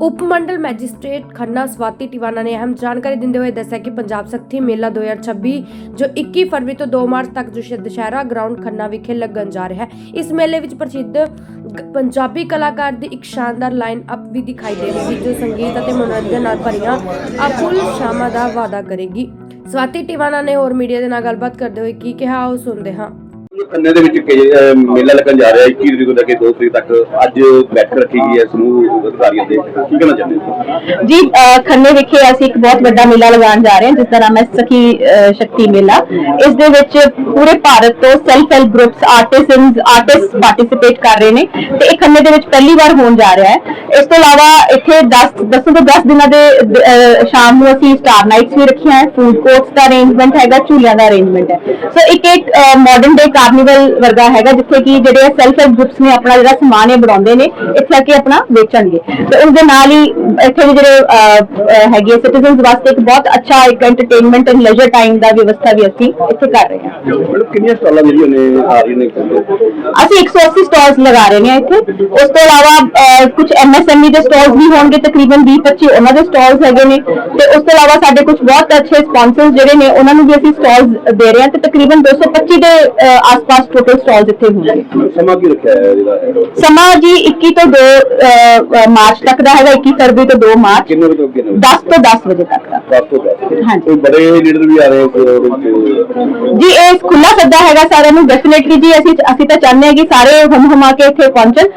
ਉਪ ਮੰਡਲ magistrate Khanna ਸਵਾਤੀ ਟਿਵਾਨਾ ਨੇ ਅਹਿਮ ਜਾਣਕਾਰੀ ਦਿੰਦੇ ਹੋਏ ਦੱਸਿਆ ਕਿ ਪੰਜਾਬ ਸ਼ਕਤੀ ਮੇਲਾ 2026 ਜੋ 21 ਫਰਵਰੀ ਤੋਂ 2 ਮਾਰਚ ਤੱਕ ਦੁਸ਼ਹਿਰਾ ਗਰਾਊਂਡ ਖੰਨਾ ਵਿਖੇ ਲੱਗਣ ਜਾ ਰਿਹਾ ਹੈ ਇਸ ਮੇਲੇ ਵਿੱਚ ਪ੍ਰਸਿੱਧ ਪੰਜਾਬੀ ਕਲਾਕਾਰ ਦੀ ਇੱਕ ਸ਼ਾਨਦਾਰ ਲਾਈਨ ਅਪ ਵੀ ਦਿਖਾਈ ਦੇਵੇਗੀ ਜੋ ਸੰਗੀਤ ਅਤੇ ਮਨੋਰੰਜਨ ਨਾਲ ਭਰੀਆਂ ਅਕੁਲ ਸ਼ਾਮਾਂ ਦਾ ਵਾਅਦਾ ਕਰੇਗੀ ਸਵਾਤੀ ਟਿਵਾਨਾ ਨੇ ਹੋਰ ਮੀਡੀਆ ਦੇ ਨਾਲ ਗੱਲਬਾਤ ਕਰਦੇ ਹੋਏ ਕੀ ਕਿਹਾ ਉਹ ਸੁਣਦੇ ਹਾਂ ਖੰਨੇ ਦੇ ਵਿੱਚ ਕਈ, ਅਹ, ਮੇਲਾ ਲੱਗਣ ਜਾ ਰਿਹਾ ਹੈ 21 ਤਰੀਕ ਤੋਂ ਲੈ ਕੇ 2 ਤਰੀਕ ਤੱਕ ਅੱਜ ਬੈਠਕ ਰੱਖੀ ਗਈ ਹੈ ਸਮੂਹ ਅਧਿਕਾਰੀਆਂ ਦੇ। ਕੀ ਕਹਿਣਾ ਚਾਹੁੰਦੇ ਹੋ? ਜੀ ਅ, ਖੰਨੇ ਵਿਖੇ ਅਸੀਂ ਇੱਕ ਬਹੁਤ ਵੱਡਾ ਮੇਲਾ ਲਗਾਉਣ ਜਾ ਰਹੇ ਹਾਂ ਜਿਸ ਦਾ ਨਾਮ ਹੈ ਸਖੀ ਅ, ਸ਼ਕਤੀ ਮੇਲਾ। ਇਸ ਦੇ ਵਿੱਚ ਪੂਰੇ ਭਾਰਤ ਤੋਂ self help groups artisans artist participate ਕਰ ਰਹੇ ਨੇ ਤੇ ਇਹ ਖੰਨੇ ਦੇ ਵਿੱਚ ਪਹਿਲੀ ਵਾਰ ਹੋਣ ਜਾ ਰਿਹਾ ਹੈ। ਇਸ ਤੋਂ ਇਲਾਵਾ ਇੱਥੇ 10 10 ਤੋਂ 10 ਦਿਨਾਂ ਦੇ ਅ, ਸ਼ਾਮ ਨੂੰ ਅਸੀਂ ਸਟਾਰ ਨਾਈਟਸ ਵੀ ਰੱਖੀਆਂ ਹੈ ਫੂਡ ਕੋਰਟਸ ਦਾ ਅਰੇਂਜਮੈਂਟ ਹੈਗਾ ਝੂਲਿਆਂ ਦਾ ਅਰੇਂਜਮੈਂਟ ਹੈ। ਸੋ ਇੱਕ ਇੱਕ ਮਾਡਰਨ ਡੇ ਕਾਰਨੀਵਲ ਵਰਗਾ ਹੈਗਾ ਜਿੱਥੇ ਕਿ ਜਿਹੜੇ ਸੈਲਫ ਹੈਲਪ ਗਰੁੱਪਸ ਨੇ ਆਪਣਾ ਜਿਹੜਾ ਸਮਾਨ ਇਹ ਬਣਾਉਂਦੇ ਨੇ ਇੱਥੇ ਆ ਕੇ ਆਪਣਾ ਵੇਚਣਗੇ। ਤੇ ਉਸ ਦੇ ਨਾਲ ਹੀ ਇੱਥੇ ਦੇ ਜਿਹੜੇ ਹੈਗੇ ਸਿਟੀਜ਼ਨਸ ਵਾਸਤੇ ਇੱਕ ਬਹੁਤ ਅੱਛਾ ਇੱਕ ਐਂਟਰਟੇਨਮੈਂਟ ਐਂਡ ਲੈਜਰ ਟਾਈਮ ਦਾ ਵਿਵਸਥਾ ਵੀ ਅਸੀਂ ਇੱਥੇ ਕਰ ਰਹੇ ਹਾਂ। ਮੈਡਮ ਕਿੰਨੀਆਂ ਸਟਾਲਾਂ ਜਿਹੜੀਆਂ ਨੇ ਆ ਰਹੀਆਂ ਨੇ ਖੰਨੇ ਅਸੀਂ 180 ਸਟਾਲਸ ਲਗਾ ਰਹੇ ਨੇ ਇੱਥੇ। ਉਸ ਤੋਂ ਇਲਾਵਾ ਕੁਝ ਐਮਐਸਐਮਈ ਦੇ ਸਟਾਲਸ ਵੀ ਹੋਣਗੇ ਤਕਰੀਬਨ 20 25 ਉਹਨਾਂ ਦੇ ਸਟਾਲਸ ਹੈਗੇ ਨੇ। ਤੇ ਉਸ ਤੋਂ ਇਲਾਵਾ ਸਾਡੇ ਕੁਝ ਬਹੁਤ ਅੱਛੇ ਸਪਾਂਸਰਸ ਜਿਹੜੇ ਨੇ ਉਹਨਾਂ ਨੂੰ ਵੀ ਅਸੀਂ ਸਟਾਲਸ ਦੇ ਰਹੇ ਹਾਂ। ਤੇ ਤਕਰੀਬਨ 225 ਦੇ ਆਸ-ਪਾਸ ਟੋਟਲ ਸਟਾਲਸ ਇੱਥੇ ਹੋਣਗੇ ਸਮਾਂ ਕੀ ਰੱਖਿਆ ਹੈ ਜਿਹੜਾ? ਸਮਾਂ ਜੀ 21 ਤੋਂ 2 ਮਾਰਚ ਤੱਕ ਦਾ ਹੈਗਾ 21 ਫਰਵਰੀ ਤੋਂ 2 ਮਾਰਚ। ਕਿੰਨੇ ਵਜੇ ਤੋਂ ਕਿੰਨੇ ਵਜੇ 10 ਤੋਂ 10 ਵਜੇ ਤੱਕ ਦਾ। ਦਸ ਤੋਂ ਦਸ। ਹਾਂਜੀ। ਕੋਈ ਬੜੇ ਲੀਡਰ ਵੀ ਆ ਰਹੇ ਕੋਈ ਉਹਦੇ ਵਿੱਚ ਜੀ ਇਹ ਖੁੱਲਾ ਸੱਦਾ ਹੈਗਾ ਸਾਰਿਆਂ ਨੂੰ ਡੈਫੀਨਿਟਲੀ ਜੀ ਅਸੀਂ ਅਸੀਂ ਤਾਂ ਚਾਹੁੰਦੇ ਹਾਂ ਕਿ ਸਾਰੇ ਹਮ ਹਮਾ ਕੇ ਇੱਥੇ ਪਹੁੰਚਣ।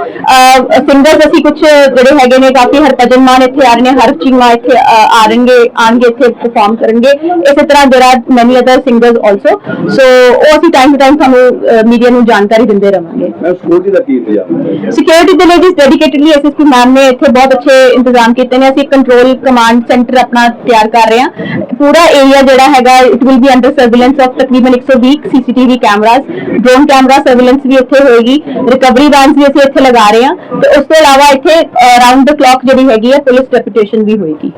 ਸਿੰਗਰਸ ਅਸੀਂ ਕੁਝ ਜਿਹੜੇ ਹੈਗੇ ਨੇ ਕਾਫੀ ਹਰਭਜਨ ਮਾਨ ਇੱਥੇ ਆ ਰਹੇ ਨੇ ਹਰਫ ਚੀਮਾ ਇੱਥੇ ਅਹ, ਆ ਰਹਨਗੇ ਆਣਗੇ ਇੱਥੇ ਪਰਫਾਰਮ ਕਰਨਗੇ। ਇਸੇ ਤਰ੍ਹਾਂ there are many other singers also so ਉਹ ਅਸੀਂ ਟਾਈਮ ਟੂ ਟਾਈਮ ਤੁਹਾਨੂੰ ਮੀਡੀਆ ਨੂੰ ਜਾਣਕਾਰੀ ਦਿੰਦੇ ਰਵਾਂਗੇ। ਮੈਂ ਸਿਕਿਉਰਿਟੀ ਦਾ ਕੀ ਇੰਤਜ਼ਾਮ? ਹੈ ਸਿਕਿਉਰਿਟੀ ਦੇ ਲਈ ਜੀ ਡੈਡੀਕੇਟਡਲੀ ਐਸਐਸਪੀ ਮੈਮ ਨੇ ਇੱਥੇ ਬਹੁਤ ਅੱਛੇ ਇੰਤਜ਼ਾਮ ਕੀਤੇ ਨੇ। ਅਸੀਂ ਕੰਟਰੋਲ ਕਮਾਂਡ ਸੈਂਟਰ ਆਪਣਾ ਤਿਆਰ ਕਰ ਰਹੇ ਹਾਂ। ਪੂਰਾ ਏਰੀਆ ਜਿਹੜਾ ਹੈਗਾ it will be under surveillance of ਤਕਰੀਬਨ 120 CCTV cameras drone camera surveillance ਵੀ ਇੱਥੇ ਹੋਏਗੀ। ਰਿਕਵਰੀ ਵੈਨਸ ਵੀ ਅਸੀਂ ਇੱਥੇ ਲਗਾ ਰਹੇ ਹਾਂ। ਤੇ ਉਸ ਤੋਂ ਇਲਾਵਾ ਇੱਥੇ ਰਾਉਂਡ ਦ ਕਲੌਕ ਜਿਹੜੀ ਹੈਗੀ ਹੈ ਪੁਲਿਸ ਡੈਪੂਟੇਸ਼ਨ ਵੀ ਹੋਏਗੀ।